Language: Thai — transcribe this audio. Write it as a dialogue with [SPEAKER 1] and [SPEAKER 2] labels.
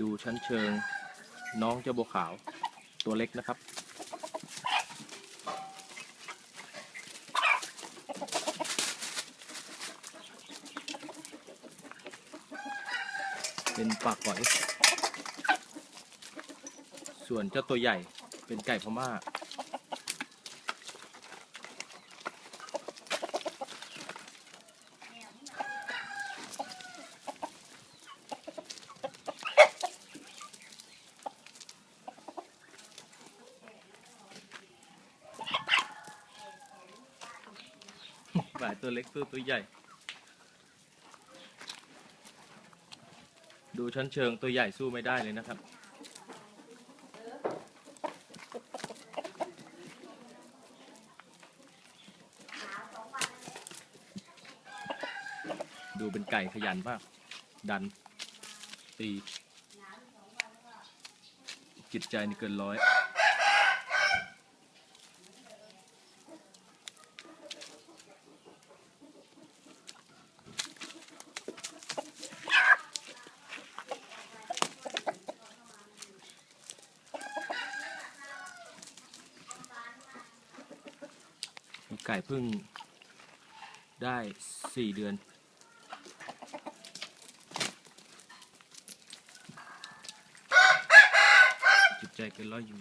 [SPEAKER 1] ดูชั้นเชิงน้องเจ้าบัวขาวตัวเล็กนะครับ เป็นปากก่อย ส่วนเจ้าตัวใหญ่เป็นไก่พม่า หลายตัวเล็กสู้ตัวใหญ่ ดูชั้นเชิงตัวใหญ่สู้ไม่ได้เลยนะครับ ดูเป็นไก่ขยันมาก ดัน ตี จิตใจนี่เกินร้อย ไก่เพิ่งได้สี่เดือน จิตใจเกินร้อยอยู่